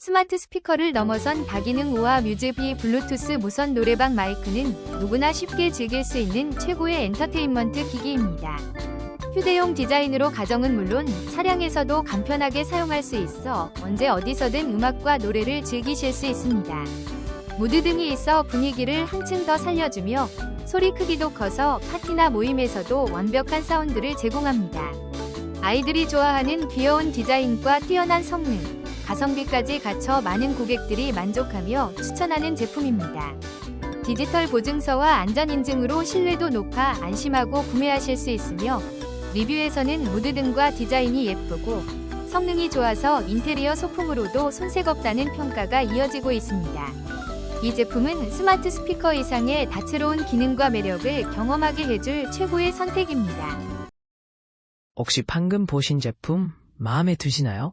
스마트 스피커를 넘어선 다기능 우아 뮤즈비 블루투스 무선 노래방 마이크는 누구나 쉽게 즐길 수 있는 최고의 엔터테인먼트 기기입니다. 휴대용 디자인으로 가정은 물론 차량에서도 간편하게 사용할 수 있어 언제 어디서든 음악과 노래를 즐기실 수 있습니다. 무드 등이 있어 분위기를 한층 더 살려주며 소리 크기도 커서 파티나 모임에서도 완벽한 사운드를 제공합니다. 아이들이 좋아하는 귀여운 디자인과 뛰어난 성능, 가성비까지 갖춰 많은 고객들이 만족하며 추천하는 제품입니다. 디지털 보증서와 안전인증으로 신뢰도 높아 안심하고 구매하실 수 있으며 리뷰에서는 무드 등과 디자인이 예쁘고 성능이 좋아서 인테리어 소품으로도 손색 없다는 평가가 이어지고 있습니다. 이 제품은 스마트 스피커 이상의 다채로운 기능과 매력을 경험하게 해줄 최고의 선택입니다. 혹시 방금 보신 제품 마음에 드시나요?